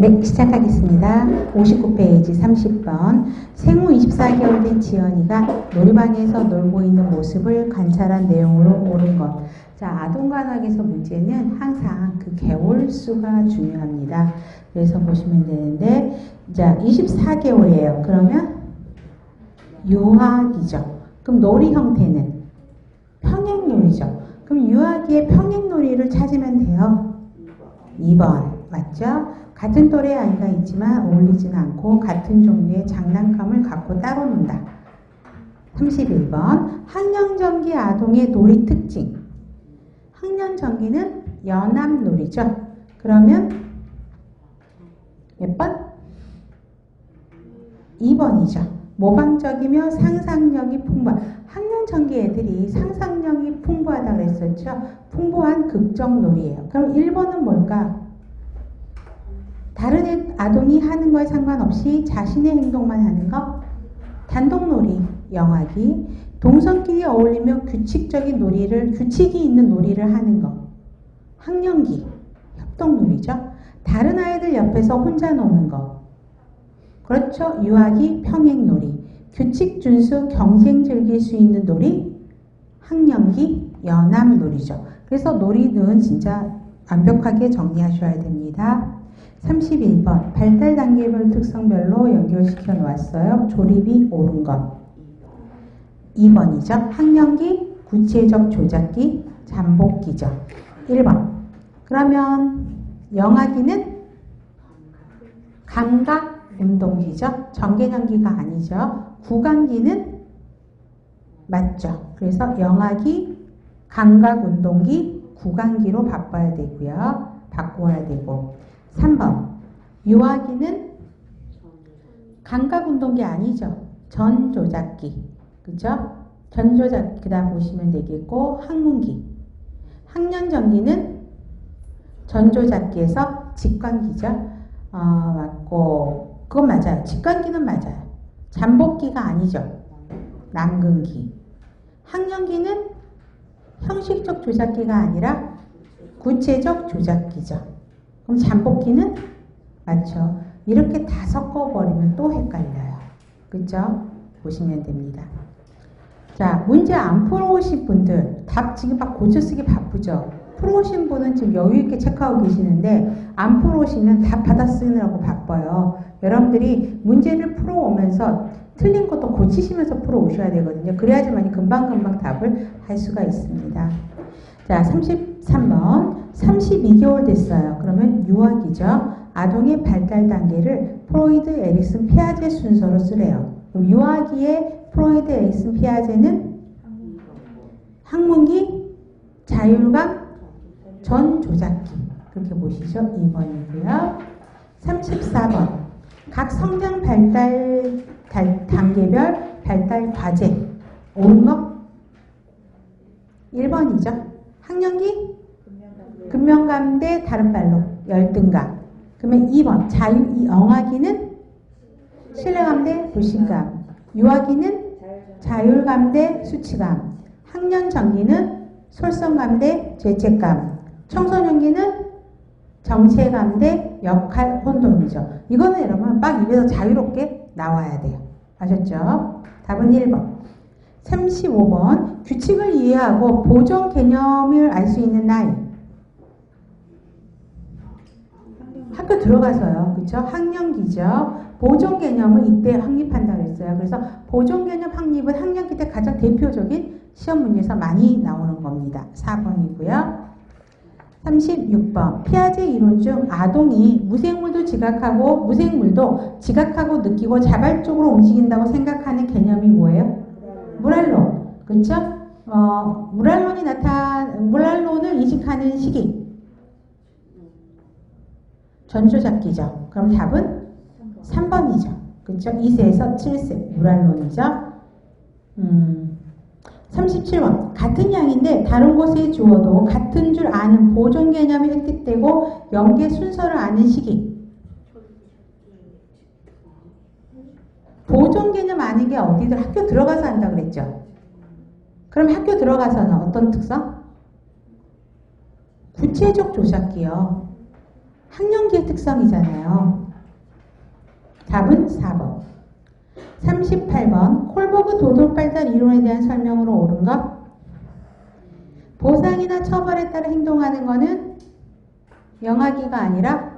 네, 시작하겠습니다. 59페이지 30번. 생후 24개월 된 지연이가 놀이방에서 놀고 있는 모습을 관찰한 내용으로 옳은 것. 자, 아동관학에서 문제는 항상 그 개월 수가 중요합니다. 그래서 보시면 되는데, 자, 24개월이에요. 그러면 유학이죠. 그럼 놀이 형태는 평행놀이죠. 그럼 유아기의 평행놀이를 찾으면 돼요. 2번 맞죠? 같은 또래 아이가 있지만 어울리지는 않고 같은 종류의 장난감을 갖고 따로 논다. 31번 학년전기 아동의 놀이 특징 학년전기는 연합놀이죠. 그러면 몇 번? 2번이죠. 모방적이며 상상력이 풍부한 학년전기 애들이 상상력이 풍부하다 그랬었죠. 풍부한 극적놀이에요. 그럼 1번은 뭘까? 다른 아동이 하는 거에 상관없이 자신의 행동만 하는 거? 단독놀이, 영화기, 동성끼리 어울리며 규칙적인 놀이를, 규칙이 있는 놀이를 하는 거. 학년기, 협동놀이죠. 다른 아이들 옆에서 혼자 노는 거. 그렇죠. 유아기, 평행놀이. 규칙 준수, 경쟁 즐길 수 있는 놀이, 학년기, 연합놀이죠. 그래서 놀이는 진짜 완벽하게 정리하셔야 됩니다. 31번 발달 단계별 특성별로 연결시켜 놓았어요. 조립이 옳은 것. 2번이죠. 학년기, 구체적 조작기, 잠복기죠. 1번. 그러면 영아기는 감각 운동기죠. 정개념기가 아니죠. 구강기는 맞죠. 그래서 영아기, 감각 운동기, 구강기로 바꿔야 되고요. 바꿔야 되고 3번 유아기는 감각운동기 아니죠. 전조작기 그죠? 전조작기 그 보시면 되겠고 학문기 학년전기는 전조작기에서 직관기죠. 어, 맞고 그건 맞아요. 직관기는 맞아요. 잠복기가 아니죠. 남근기. 학년기는 형식적 조작기가 아니라 구체적 조작기죠. 그럼 잠복기는 맞죠. 이렇게 다 섞어버리면 또 헷갈려요. 그죠? 보시면 됩니다. 자, 문제 안 풀어오신 분들 답 지금 막 고쳐 쓰기 바쁘죠? 풀어오신 분은 지금 여유있게 체크하고 계시는데 안 풀어오시면 답 받아 쓰느라고 바빠요. 여러분들이 문제를 풀어오면서 틀린 것도 고치시면서 풀어오셔야 되거든요. 그래야지만 금방금방 답을 할 수가 있습니다. 자, 33번. 32개월 됐어요. 그러면 유아기죠. 아동의 발달 단계를 프로이드, 에릭슨, 피아제 순서로 쓰래요. 유아기의 프로이드, 에릭슨, 피아제는 학문기, 자율감, 전조작기. 그렇게 보시죠. 2번이고요. 34번. 각 성장 발달 단계별 발달 과제. 거? 1번이죠. 학년기? 근면감대 다른 발로 열등감. 그러면 2번 자유 영화기는 신뢰감대 불신감. 유아기는 자율감대 수치감. 학년 전기는 솔선감대 죄책감. 청소년기는 정체감대 역할 혼돈이죠. 이거는 여러분 막 입에서 자유롭게 나와야 돼요. 아셨죠? 답은 1번. 35번 규칙을 이해하고 보정 개념을 알 수 있는 나이 학교 들어가서요. 그렇죠? 학년기죠. 보정 개념을 이때 확립한다고 했어요. 그래서 보정 개념 확립은 학년기 때 가장 대표적인 시험 문제에서 많이 나오는 겁니다. 4번이고요. 36번 피아제 이론 중 아동이 무생물도 지각하고 무생물도 지각하고 느끼고 자발적으로 움직인다고 생각하는 개념이 뭐예요? 물알론. 그렇죠? 어, 물알론이 나타 물알론을 이식하는 시기. 전조잡기죠. 그럼 답은 3번 이죠. 그렇죠? 2세에서 7세 물알론이죠. 음, 37번 같은 양인데 다른 곳에 주어도 같은 줄 아는 보존 개념이 획득되고 연계 순서를 아는 시기. 보존 개념 아는 게 어디들 학교 들어가서 한다 그랬죠. 그럼 학교 들어가서는 어떤 특성? 구체적 조작기요. 학령기의 특성이잖아요. 답은 4번. 38번 콜버그 도돌발달 이론에 대한 설명으로 옳은 것 보상이나 처벌에 따라 행동하는 것은 영하기가 아니라